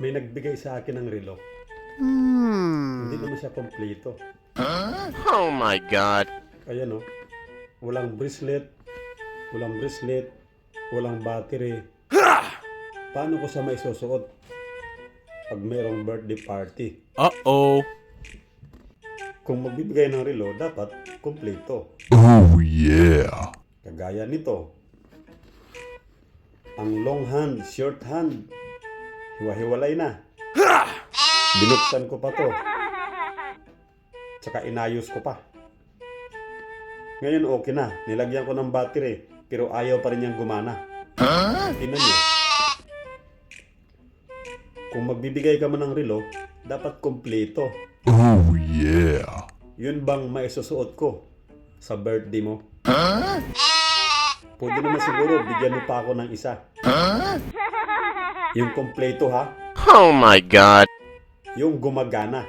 May nagbigay sa akin ng relo. Hmm. Hindi naman siya kompleto. Oh my god. Kaya no, walang bracelet, walang bracelet, walang battery. Paano ko siya maisusuot pag mayroong birthday party? Uh-oh. Kung magbibigay ng relo, dapat kompleto. Oh yeah. Kagaya nito. Ang long hand, short hand, hiwa-hiwalay na. Binuksan ko pa to. Tsaka inayos ko pa. Ngayon okay na. Nilagyan ko ng battery. Pero ayaw pa rin niyang gumana. Tingnan niyo. Kung magbibigay ka man ng relo, dapat kompleto. Oh yeah. Yun bang maisusuot ko sa birthday mo? Pwede naman siguro bigyan mo pa ako ng isa. Yung kompleto ha. Oh my God. Yung gumagana.